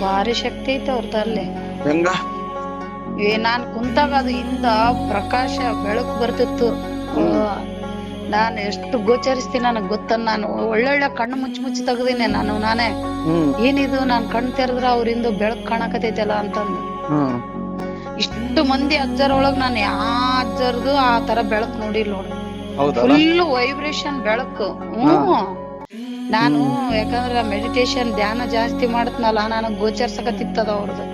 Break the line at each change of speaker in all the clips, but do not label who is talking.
ಭಾರಿ ಶಕ್ತಿ ಐತೆ ಅವ್ರದಲ್ಲಿ
ಹೆಂಗ?
ಏ ನಾನ್ ಕುಂತಾಗ ಅದು ಹಿಂದ ಪ್ರಕಾಶ ಬೆಳಕು ಬರ್ತಿತ್ತು. ನಾನ್ ಎಷ್ಟು ಗೋಚರಿಸ್ತೀನಿ ನನಗೆ ಗೊತ್ತ ನಾನು. ಒಳ್ಳೊಳ್ಳೆ ಕಣ್ಣು ಮುಚ್ಚಿ ಮುಚ್ಚಿ ತೆಗ್ದೀನಿ ನಾನು ನಾನೇ. ಏನಿದು ನಾನ್ ಕಣ್ ತೆರೆದ್ರ ಅವ್ರಿಂದು ಬೆಳಕು ಕಾಣಕತೈತಲ್ಲ ಅಂತಂದು. ಇಷ್ಟು ಮಂದಿ ಅಜ್ಜರ ಒಳಗ್ ನಾನು ಯಾ ಅಜ್ಜರ್ದು ಆ ತರ ಬೆಳಕು ನೋಡಿಲ್ಲ ನೋಡು. ಫುಲ್ ವೈಬ್ರೇಷನ್ ಬೆಳಕು. ಹ್ಮ್ ನಾನು ಯಾಕಂದ್ರ ಮೆಡಿಟೇಷನ್ ಧ್ಯಾನ ಜಾಸ್ತಿ ಮಾಡತ್ನಲ್ಲ ನನಗ್ ಗೋಚರ್ಸಕತ್ತಿತ್ತದ ಅವ್ರದ್ದು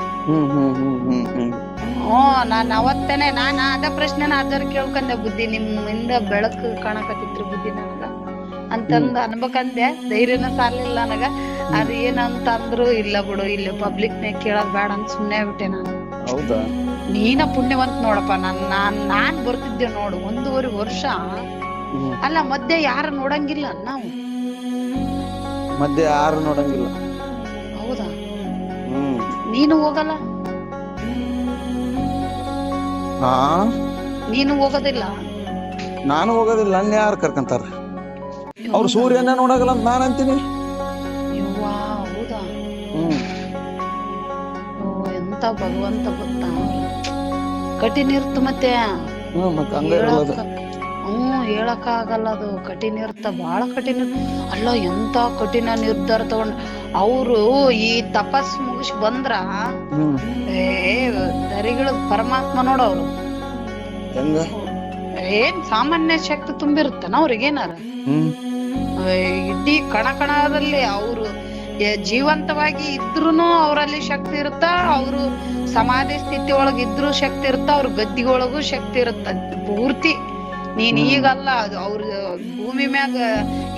ಹ್ಮ್ ಹ್ಮ್
ನಾನ್ ಅವತ್ತೇನೆ ನಾನ್ ಅದ ಪ್ರಶ್ನೆ ಅದರ ಕೇಳ್ಕಂದೆ ಬುದ್ಧಿ ನಿಮ್ಮಿಂದ ಬೆಳಕು ಕಾಣಕತ್ತಿತ್ರಿ ಬುದ್ಧಿ ನನಗ. ಅಂತಂದ ಅನ್ಬೇಕಂದೆ ಧೈರ್ಯನ ಸಾಲಿಲ್ಲ ನನಗ. ಅದ್ ಏನಂತ ಅಂದ್ರು ಇಲ್ಲ ಬಿಡು ಇಲ್ಲಿ ಪಬ್ಲಿಕ್ ನೇ ಕೇಳೋದ್ ಬೇಡ ಅಂತ ಸುಮ್ನೆ ಬಿಟ್ಟೆ ನಾನು.
ಹೌದಾ?
ನೀನ ಪುಣ್ಯವಂತ ನೋಡಪ್ಪ ನಾನ್ ನಾನ್ ನಾನ್ ಬರ್ತಿದ್ದೆ ನೋಡು ಒಂದೂವರೆ ವರ್ಷ. ಅಲ್ಲ ಮಧ್ಯೆ ಯಾರು ನೋಡಂಗಿಲ್ಲ ನಾವು.
ಮಧ್ಯೆ ಯಾರು ನೋಡಂಗಿಲ್ಲ.
ಹೌದಾ? ನೀನು ಹೋಗಲ್ಲ?
ಹಾ
ನೀನು ಹೋಗೋದಿಲ್ಲ.
ನಾನು ಹೋಗೋದಿಲ್ಲ ನನ್ನ ಯಾರು ಕರ್ಕಂತಾರ? ಅವ್ರು ಸೂರ್ಯನ ನೋಡಗಲ್ಲ ಅಂತ ನಾನು ಅಂತೀನಿ
ಯವ್ವಾ ಹೌದಾ?
ಹ್ಮ್.
ಓ ಎಂತ ಭಗವಂತ ಗೊತ್ತಾ ಕಠಿಣ ಇರ್ತ ಮತ್ತೆ.
ಹ್ಮ್ ಮತ್ತೆ ಹಂಗ ಹೇಳೋದು
ಹೇಳಕ್ಕ ಹ್ಮ್ ಹೇಳಕ್ ಆಗಲ್ಲ ಅದು. ಕಠಿಣ ಇರ್ತ ಬಾಳ ಕಠಿಣ. ಇರ್ತ. ಅಲ್ಲ ಎಂತ ಕಠಿಣ ನಿರ್ಧಾರ ತಗೊಂಡ್ ಅವರು ಈ ತಪಸ್ ಮುಗಿಸ್ ಬಂದ್ರ ದರಿಗಳು ಪರಮಾತ್ಮ ನೋಡವ್ರು ಏನ್ ಸಾಮಾನ್ಯ ಶಕ್ತಿ ತುಂಬಿರುತ್ತನ ಅವ್ರಿಗೇನಾರ ಇಡೀ ಕಣ ಕಣದಲ್ಲಿ ಅವರು ಜೀವಂತವಾಗಿ ಇದ್ರೂನು ಅವರಲ್ಲಿ ಶಕ್ತಿ ಇರುತ್ತ? ಅವರು ಸಮಾಧಿ ಸ್ಥಿತಿ ಒಳಗ ಇದ್ರು ಶಕ್ತಿ ಇರುತ್ತ? ಅವ್ರ ಗದ್ದಿಗೊಳಗೂ ಶಕ್ತಿ ಇರುತ್ತ? ಪೂರ್ತಿ. ನೀನ್ ಈಗಲ್ಲ ಅದು ಅವ್ರ ಭೂಮಿ ಮ್ಯಾಗ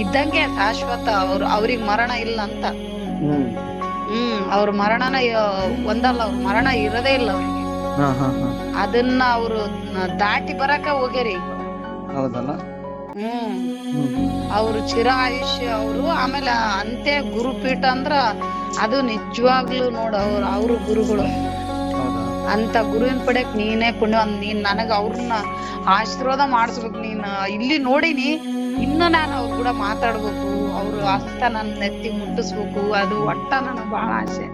ಇದ್ದಂಗೆ ಶಾಶ್ವತ ಅವ್ರ ಅವ್ರಿಗ್ ಮರಣ ಇಲ್ಲ ಅಂತ.
ಹ್ಮ್.
ಅವ್ರ ಮರಣನ ಒಂದಲ್ಲ ಅವ್ರ ಮರಣ ಇರದೇ ಇಲ್ಲ ಅವ್ರಿಗೆ. ಅದನ್ನ ಅವ್ರು ದಾಟಿ ಬರಕ ಹೋಗ್ಯಾರಿ
ಹೌದಲ್ಲ?
ಹ್ಮ್. ಅವ್ರ ಚಿರ ಆಯುಷ್ಯ ಅವರು ಆಮೇಲೆ ಅಂತೆ ಗುರುಪೀಠ ಅಂದ್ರ ಅದು ನಿಜವಾಗ್ಲೂ ನೋಡ ಅವ್ರ ಅವ್ರ ಗುರುಗಳು. ಅಂತ ಗುರುವಿನ ಪಡೆಯಕ್ ನೀನೇ ಪುಣ್ಯ ನೀನ್ ನನಗ ಅವ್ರನ್ನ ಆಶೀರ್ವಾದ ಮಾಡಿಸ್ಬೇಕು ನೀನ್ ಇಲ್ಲಿ ನೋಡಿನಿ ಇನ್ನು ನಾನು ಅವ್ರ ಕೂಡ ಮಾತಾಡ್ಬೇಕು. ಹಸ್ತ ನನ್ ನೆತ್ತಿ ಮುಟ್ಟಿಸ್ಬೇಕು ಅದು ಒಟ್ಟ ನನಗ್ ಬಹಳ ಆಸೆ.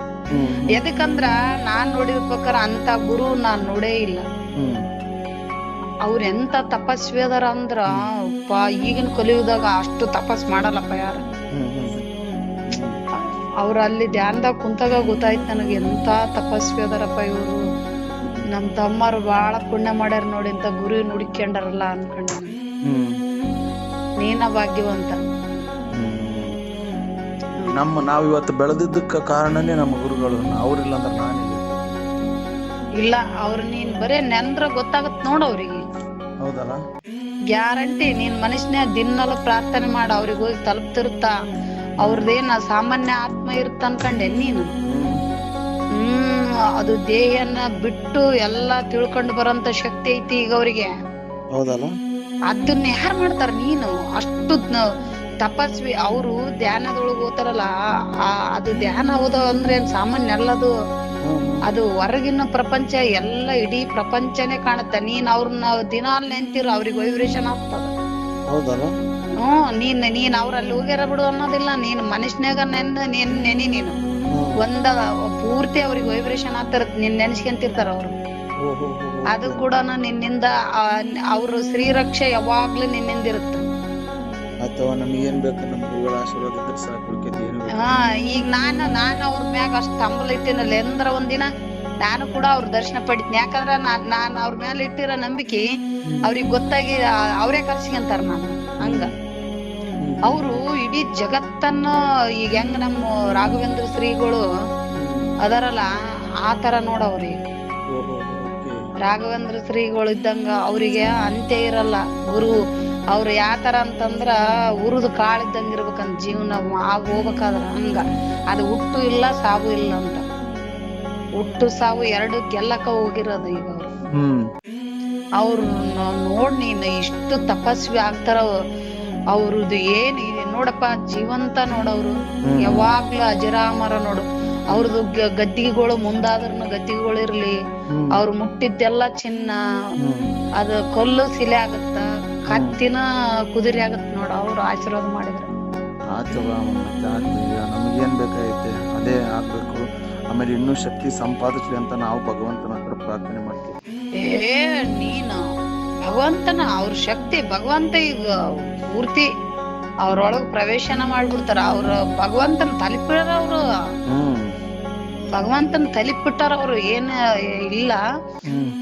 ಎದಕ್ಕಂದ್ರ ನಾನ್ ನೋಡಿದ ಪ್ರಕಾರ ಅಂತ ಗುರು ನಾನ್ ನೋಡೇ ಇಲ್ಲ. ಅವ್ರ ಎಂತ ತಪಸ್ವಿ ಅದಾರ ಅಂದ್ರ ಅಪ್ಪ ಈಗಿನ ಕಲಿಯುದಾಗ ಅಷ್ಟು ತಪಸ್ ಮಾಡಲ್ಲಪ್ಪ ಯಾರು. ಅವ್ರ ಅಲ್ಲಿ ಧ್ಯಾನದಾಗ ಕುಂತಾಗ ಗೊತ್ತಾಯ್ತು ನನಗೆ ಎಂತ ತಪಸ್ವಿ ಅದಾರಪ್ಪ ಇವರು. ನಮ್ ತಮ್ಮರು ಬಹಳ ಪುಣ್ಯ ಮಾಡ್ಯಾರ ನೋಡಿ ಅಂತ ಗುರು ನುಡಿಕೊಂಡಾರಲ್ಲ ಅನ್ಕೊಂಡೆ ನಾನು. ನೀನ ಭಾಗ್ಯವಂತ.
ನಮ್ಮ ನಾವು ಇವತ್ತು ಬೆಳೆದಿದ್ದಕ್ಕೆ ಕಾರಣನೇ ನಮ್ಮ ಗುರುಗಳು. ಅವ್ರಿಲ್ಲ ಅಂದ್ರೆ ನಾನಿಲ್ಲ.
ಇಲ್ಲ ಅವ್ರು ನೀನ್ ಬರೇ ನೆಂದ್ರ ಗೊತ್ತಾಗತ್ ನೋಡು ಅವ್ರಿಗೆ.
ಹೌದಲ್ಲ?
ಗ್ಯಾರಂಟಿ ನೀನ್ ಮನುಷ್ಯನ ದಿನಲ್ಲ ಪ್ರಾರ್ಥನೆ ಮಾಡ ಅವ್ರಿಗೆ ಹೋಗಿ ತಲುಪ್ತಿರುತ್ತ. ಅವ್ರದ್ದೇನ ಸಾಮಾನ್ಯ ಆತ್ಮ ಇರುತ್ತ ಅನ್ಕಂಡೆ ನೀನು.
ಹ್ಮ್
ಅದು ದೇಹನ ಬಿಟ್ಟು ಎಲ್ಲಾ ತಿಳ್ಕೊಂಡು ಬರೋಂತ ಶಕ್ತಿ ಐತಿ ಈಗ ಅವ್ರಿಗೆ.
ಹೌದಲ್ಲ?
ಅದನ್ನ ಯಾರು ಮಾಡ್ತಾರ ನೀನು? ಅಷ್ಟು ತಪಸ್ವಿ ಅವರು ಧ್ಯಾನದೊಳಗ್ ಆ- ಅದು ಧ್ಯಾನ ಹೋದ ಅಂದ್ರೆ ಸಾಮಾನ್ಯ ಅಲ್ಲ ಅದು. ಹೊರಗಿನ ಪ್ರಪಂಚ ಎಲ್ಲ ಇಡೀ ಪ್ರಪಂಚನೇ ಕಾಣುತ್ತೆ. ನೀನ್ ಅವ್ರನ್ನ ದಿನಾಲ್ ನೆಂತಿರ ಅವ್ರಿಗೆ ವೈಬ್ರೇಷನ್ ಆಗ್ತದ. ಹ್ಮ್ ನೀನ್ ನೀನ್ ಅವ್ರಲ್ಲಿ ಹೋಗ್ಯಾರ ಬಿಡು ಅನ್ನೋದಿಲ್ಲ. ನೀನ್ ಮನುಷ್ಯನಾಗ ನೆನ್ ನೀನ್ ನೆನಿ ನೀನು. ಒಂದ ಪೂರ್ತಿ ಅವ್ರಿಗೆ ವೈಬ್ರೇಷನ್ ಆಗ್ತಾರ ನೀನ್ ನೆನ್ಸ್ಕೊಂತಿರ್ತಾರ ಅವ್ರು. ಅದು ಕೂಡ ನಿನ್ನಿಂದ ಅವ್ರ ಶ್ರೀರಕ್ಷೆ ಯಾವಾಗ್ಲೂ ನಿನ್ನಿಂದ ಇರುತ್ತೆ.
ಅಥವಾ ನಮ್ಗೆ ಏನ್ ಬೇಕು ನಮ್ಮ ಗುರುಗಳ ಆಶೀರ್ವಾದ ಇದ್ರೆ ಸಾಕು ಉಳ್ಕೆದ್ದು ಏನು ಬೇಕು.
ಹಾ ಈಗ ನಾನು ನಾನು ಅವ್ರ ಮ್ಯಾಗ ಅಷ್ಟ್ ತಂಬಲ್ ಇಟ್ಟಿನಲ್ಲ ಎಂದ್ರ ಒಂದಿನ ನಾನು ಕೂಡ ಅವ್ರ ದರ್ಶನ ಪಡಿತೀನಿ ಯಾಕಂದ್ರ ನಾನ್ ನಾನ್ ಅವ್ರ ಮ್ಯಾಲೆ ಇಟ್ಟಿರೋ ನಂಬಿಕೆ ಅವ್ರಿಗೆ ಗೊತ್ತಾಗಿ ಆ- ಅವರೇ ಕರ್ಸ್ಕೊಂತಾರ ನಾನು ಹಂಗ. ಅವರು ಇಡೀ ಜಗತ್ತನ್ನ ಈಗ ಹೆಂಗ್ ನಮ್ಮ ರಾಘವೇಂದ್ರ ಶ್ರೀಗಳು ಅದರಲ್ಲ ಆ ತರ ನೋಡವ್ರಿ. ರಾಘವೇಂದ್ರ ಶ್ರೀಗಳು ಇದ್ದಂಗ ಅವರಿಗೆ ಅಂತ್ಯ ಇರಲ್ಲ ಗುರು ಅವ್ರು ಯಾವ ತರ ಅಂತಂದ್ರ ಉರಿದು ಕಾಳು ಇದ್ದಂಗ ಇರ್ಬೇಕಂತ ಜೀವನ ಆಗ ಹೋಗ್ಬೇಕಾದ್ರ ಹಂಗ. ಅದು ಹುಟ್ಟು ಇಲ್ಲ ಸಾವು ಇಲ್ಲ ಅಂತ. ಹುಟ್ಟು ಸಾವು ಎರಡು ಗೆಲ್ಲಕ ಹೋಗಿರೋದು ಈಗ ಅವ್ರು. ಅವ್ರು ನೋಡ್ ನೀನ್ ಇಷ್ಟು ತಪಸ್ವಿ ಆಗ್ತಾರ ಅವ್ರದ್ದು ಏನ್ ನೋಡಪ್ಪ ಜೀವಂತ ನೋಡವ್ರು. ಯಾವಾಗ್ಲೂ ಅಜರಾಮರ ನೋಡು. ಅವ್ರದ್ದು ಗದ್ದಿಗೆಗಳು ಮುಂದಾದ್ರೂ ಗದ್ದಿಗೆಗಳು ಇರ್ಲಿ. ಅವ್ರು ಮುಟ್ಟಿದ್ದೆಲ್ಲ ಚಿನ್ನ.
ಅದು
ಅದ ಕಲ್ಲು ಸಿಲೆ ಆಗತ್ತ? ಕತ್ತಿನ ಕುದುರೆ ಆಗತ್ ನೋಡ ಅವ್ರು ಆಶೀರ್ವಾದ ಮಾಡಿದ್ರು.
ಆತವ ಮತ್ತೆ ಆತು ಈಗ ನಮಗೇನ್ ಬೇಕಾಗೈತೆ ಅದೇ ಆಗ್ಬೇಕು. ಆಮೇಲೆ ಇನ್ನೂ ಶಕ್ತಿ ಸಂಪಾದಿಸ್ಲಿ ಅಂತ ನಾವು ಭಗವಂತನ ಹತ್ರ ಪ್ರಾರ್ಥನೆ ಮಾಡ್ತೀವಿ.
ಏ ನೀನು ಭಗವಂತನ ಅವ್ರ ಶಕ್ತಿ ಭಗವಂತ ಈಗ ಪೂರ್ತಿ ಅವ್ರೊಳಗ್ ಪ್ರವೇಶನ ಮಾಡ್ಬಿಡ್ತಾರ. ಅವ್ರ ಭಗವಂತನ ತಲುಪಿರ ಅವ್ರು.
ಹ್ಮ್.
ಭಗವಂತನ ತಲುಪಿಟ್ಟಾರ ಅವ್ರು ಏನ ಇಲ್ಲ.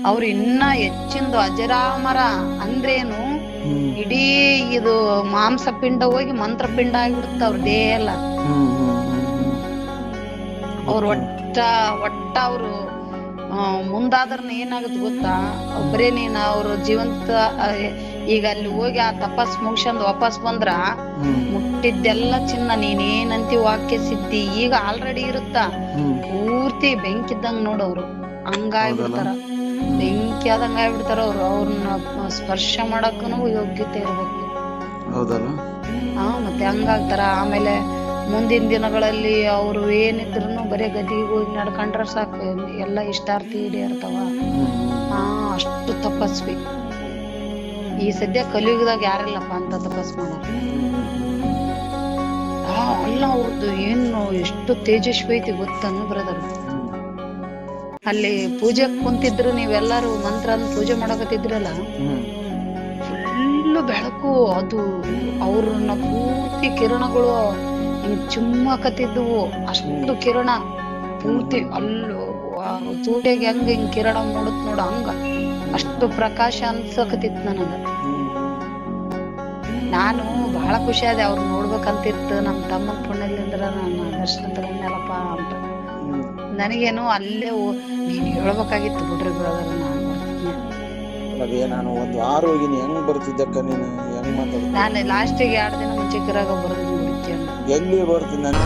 ಅವ್ರ ಇನ್ನ ಹೆಚ್ಚಿಂದು ಅಜರಾಮರ ಅಂದ್ರೇನು ಇಡೀ ಇದು ಮಾಂಸ ಪಿಂಡ ಹೋಗಿ ಮಂತ್ರ ಪಿಂಡ ಆಗಿಬಿಡುತ್ತ ಅವ್ರ ದೇಹ ಎಲ್ಲ. ಅವ್ರ ಒಟ್ಟ ಒಟ್ಟ ಅವರು ಮುಂದಾದ್ರನ್ನ ಏನಾಗುತ್ತೆ ಗೊತ್ತಾ? ಒಬ್ಬರೇ ನೀನ್ ಅವ್ರು ಜೀವಂತ ಈಗ ಅಲ್ಲಿ ಹೋಗಿ ಆ ತಪಸ್ ಮುಗಿಸ್ಕೊಂಡು ವಾಪಸ್ ಬಂದ್ರ ಮುಟ್ಟಿದ್ದೆಲ್ಲ ಚಿನ್ನ ನೀನೇನಂತಿ ವಾಕ್ಯ ಸಿದ್ಧಿ ಈಗ ಆಲ್ರೆಡಿ ಇರುತ್ತ? ಪೂರ್ತಿ ಬೆಂಕಿ ಇದ್ದಂಗ್ ನೋಡವ್ರು ಹಂಗಾಗ್ಬಿಡ್ತಾರ. ಬೆಂಕಿ ಆದಂಗ ಆಗ್ಬಿಡ್ತಾರ ಅವ್ರು ಅವ್ರನ್ನ ಸ್ಪರ್ಶ ಮಾಡಕ್ಕೂ ಯೋಗ್ಯತೆ ಇರ್ಬೇಕು.
ಹೌದಲ್ಲ?
ಹಾ ಮತ್ತೆ ಹಂಗಾಗ್ತಾರ. ಆಮೇಲೆ ಮುಂದಿನ ದಿನಗಳಲ್ಲಿ ಅವರು ಏನಿದ್ರು ಬರೀ ಗದಿಗೆ ಹೋಗಿ ನಡ್ಕೊಂಡ್ರೆ ಸಾಕು. ಎಲ್ಲ ಇಷ್ಟಾರ್ಥಿ
ಹ್ಮ್.
ಹಾ ಅಷ್ಟು ತಪಸ್ವಿ. ಈ ಸದ್ಯ ಕಲಿಯುಗದಾಗ ಯಾರಿಲ್ಲಪ್ಪ ಅಂತ ತಪಸ್ ಮಾಡೋರು ಹಾ ಅಲ್ಲ ಅವ್ರದ್ದು ಏನು ಎಷ್ಟು ತೇಜಸ್ವಿ ಐತಿ ಗೊತ್ತನ್ನು ಬ್ರದರ್? ಅಲ್ಲಿ ಪೂಜೆ ಕುಂತಿದ್ರು ನೀವೆಲ್ಲರೂ ಮಂತ್ರ ಪೂಜೆ ಮಾಡಕತ್ತಿದ್ರಲ್ಲ? ಫುಲ್ ಬೆಳಕು ಅದು. ಅವ್ರನ್ನ ಪೂರ್ತಿ ಕಿರಣಗಳು ಹಿಂಗ್ ಚುಮ್ಮಕತ್ತಿದ್ವು. ಅಷ್ಟು ಕಿರಣ. ಪೂರ್ತಿ ಅಲ್ಲೂ ತೂಟೆಗೆ ಹೆಂಗ ಹಿಂಗ್ ಕಿರಣ ಮೂಡತ್ ನೋಡ ಹಂಗ. ಅಷ್ಟು ಪ್ರಕಾಶ ಅನ್ಸಕತ್ತಿತ್ ನನಗ. ನಾನು ಬಹಳ ಖುಷಿ ಆದೆ ಅವ್ರ ನೋಡ್ಬೇಕಂತಿತ್ತು. ನಮ್ ತಮ್ಮನ ಪುಣ್ಯಲಿಂದ್ರ ನನ್ನ ದರ್ಶನ ತಗೊಂಡಲ್ಲಪ್ಪ ಅಂತ. ನನಗೇನು ಅಲ್ಲೇ ನೀನು ಹೇಳ್ಬೇಕಾಗಿತ್ತು ಬಿಡ್ರಿ ಬ್ರದರ್ ನಾನು.
ಅದೇ ನಾನು ಒಂದು ಆರೋಗ್ಯ ಹೋಗಿನಿ ಹೆಂಗ್ ಬರ್ತಿದ್ದಕ್ಕ ನೀನು ಹೆಂಗ್ ಮಾತಾಡ್ತೀನಿ
ನಾನು ಲಾಸ್ಟಿಗೆ ಎರಡು ದಿನ ಮುಂಚೆ ಕಿರಾಗ ಬರೋದು
ಎಲ್ಲಿ ಬರ್ತೀನಿ ನಾನು